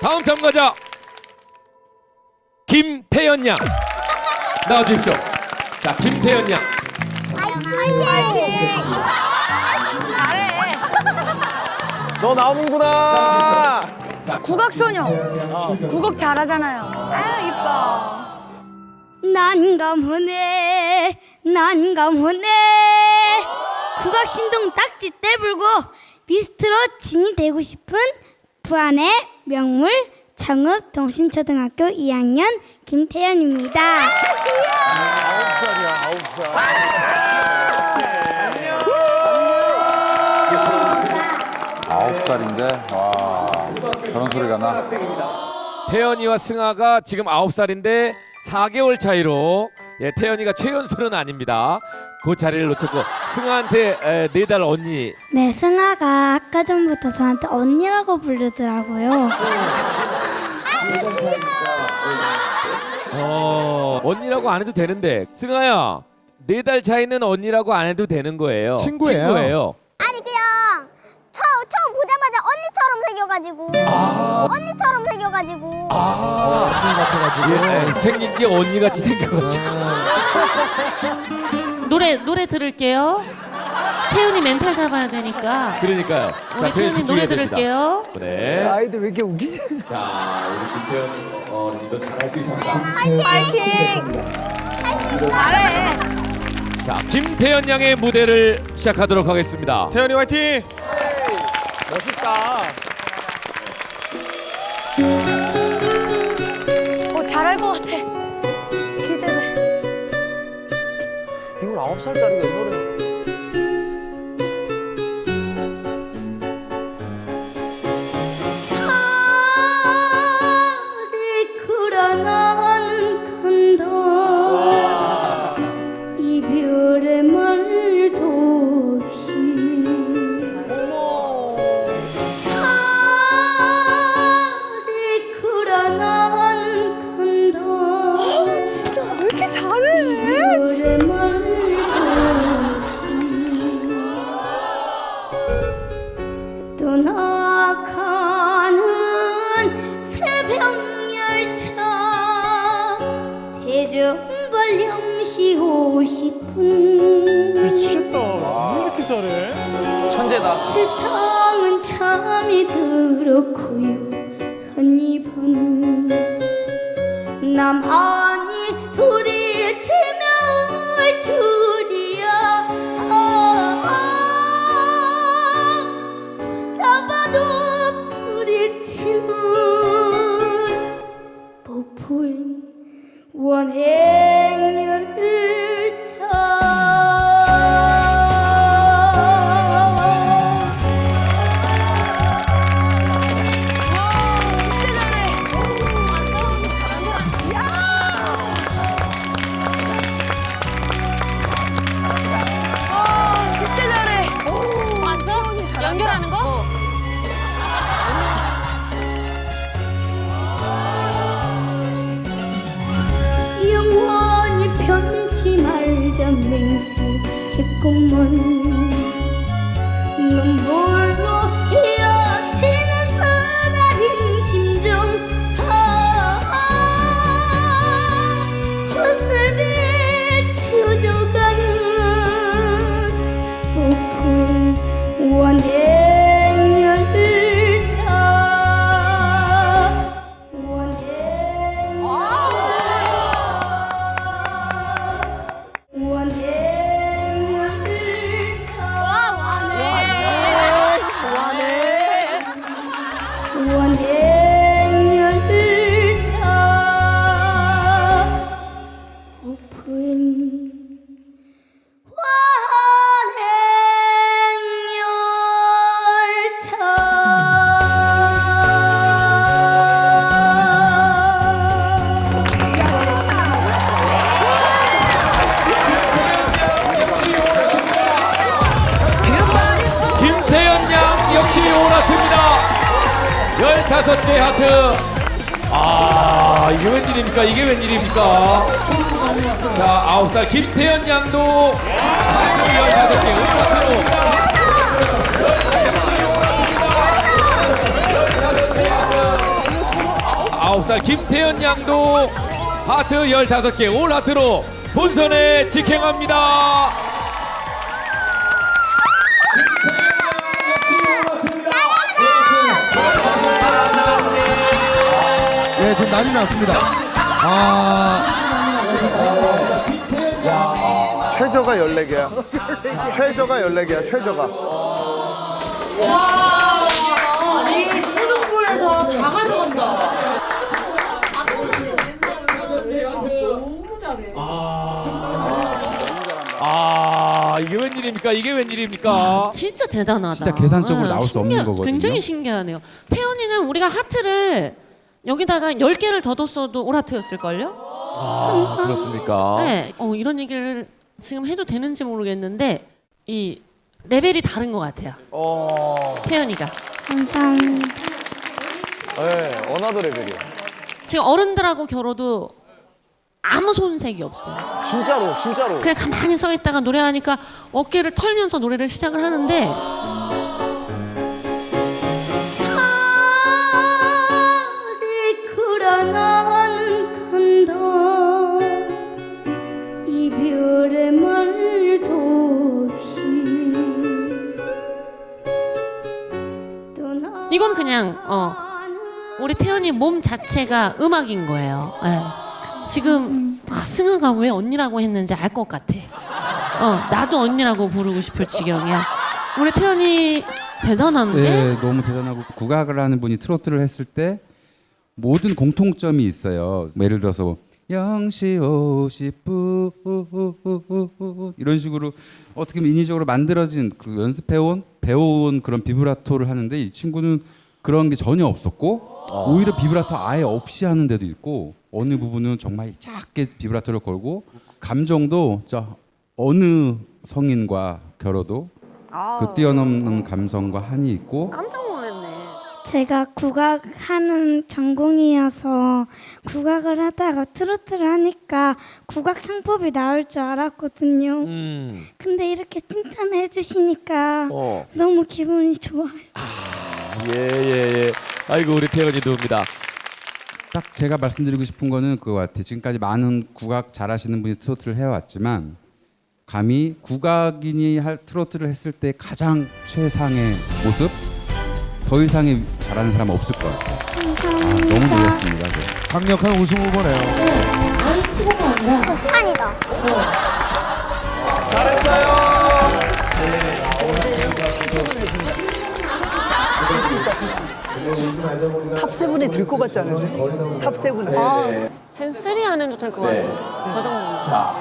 다음 참가자 김태연 양 나와주십시오. 자, 김태연 양. 너 나오는구나. 국악소녀. 국악 잘하잖아요. 아유 이뻐. 난감하네, 난감하네. 국악신동 딱지 떼불고 미스트로 진이 되고 싶은 부안의 명물 청읍 동신초등학교 2학년 김태연입니다. 아홉 살이야, 아홉 살. 아홉 살인데 와 저런 소리가 나. 태연이와 승아가 지금 9살인데 4개월 차이로 예, 태연이가 최연소는 아닙니다. 그 자리를 놓쳤고 승아한테 네 달 언니 네, 승아가 아까 전부터 저한테 언니라고 부르더라고요. 어, 언니라고 안 해도 되는데 승아야 네 달 차이는 언니라고 안 해도 되는 거예요. 친구예요. 친구예요. 아니 그냥 처, 처음 보자마자 언니처럼 새겨가지고 언니처럼 새겨가지고 예, 생긴 게 언니 같이 생겨가지고. 노래 노래 들을게요. 태훈이 멘탈 잡아야 되니까. 그러니까요. 우리 태훈이 노래 들을게요. 네. 아이들 왜 이렇게 웃기냐? 자 우리 김태연 어, 이거 잘할 수 있습니다. 파이팅! 할 수 있어 잘해 자 김태연 양의 무대를 시작하도록 하겠습니다. 태연이 화이팅! 멋있다. 살짜리가 대전발 영시 50분 미치겠다. 왜 이렇게 잘해? 천재다. 세상은 참이 그렇고요 한입은 나만이 소리 원행열 맹세했구먼 눈물로 휘어치는 사나린 심정 아, 아, 헛을 김태연 양 역시 오라트입니다. 15개 하트. 아, 이게 웬일입니까? 이게 웬일입니까? 자, 9살 김태연 양도 하트 15개 오라트로. 아홉 살 김태현 양도 하트 15개 올 하트로 본선에 직행합니다. 지금 난리 났습니다. 아, 최저가 14개야. 최저가 14개야, 최저가. 아니 초등부에서 다 가져간다. 아 이게 웬일입니까? 이게 웬일입니까? 진짜 대단하다. 진짜 계산적으로 네, 나올 수 없는 신기하- 거거든요. 굉장히 신기하네요. 태연이는 우리가 하트를 여기다가 10개를 더 뒀어도 올 하트였을걸요? 아 그렇습니까? 네. 어, 이런 얘기를 지금 해도 되는지 모르겠는데 이 레벨이 다른 것 같아요. 태연이가. 감사합니다. 예, 어나더 레벨이야. 지금 어른들하고 결혼도 아무 손색이 없어요. 진짜로, 진짜로. 그냥 가만히 서 있다가 노래하니까 어깨를 털면서 노래를 시작을 하는데 이건 그냥 어 우리 태연이 몸 자체가 음악인 거예요. 예. 지금 아, 승아가 왜 언니라고 했는지 알 것 같아. 어 나도 언니라고 부르고 싶을 지경이야. 우리 태연이 대단한데? 네, 너무 대단하고 국악을 하는 분이 트로트를 했을 때 모든 공통점이 있어요. 뭐 예를 들어서 영시 뿌 이런 식으로 어떻게 인위적으로 만들어진 그 연습해온 배워온 그런 비브라토를 하는데 이 친구는 그런 게 전혀 없었고 오히려 비브라토 아예 없이 하는 데도 있고 어느 부분은 정말 작게 비브라토를 걸고 감정도 저 어느 성인과 겨뤄도 그 뛰어넘는 감성과 한이 있고 깜짝. 제가 국악하는 전공이어서 국악을 하다가 트로트를 하니까 국악 창법이 나올 줄 알았거든요. 음. 근데 이렇게 칭찬해 주시니까 어. 너무 기분이 좋아요. 예예 예. 아이고 우리 태연이 누웁니다. 딱 제가 말씀드리고 싶은 거는 그거 같아요. 지금까지 많은 국악 잘하시는 분이 트로트를 해왔지만 감히 국악인이 할 트로트를 했을 때 가장 최상의 모습 더 이상의 잘하는 사람 은 없을 것 같아요. 아, 감사합니다. 너무 놀랐습니다. 네. 강력한 우승 후보네요. 아이 치고가 아니라 찬이다. 탑 세븐에 들 것 같지 않으세요? 탑 세븐에. 젠3 안에도 될 것 같아. 저 정도면. 자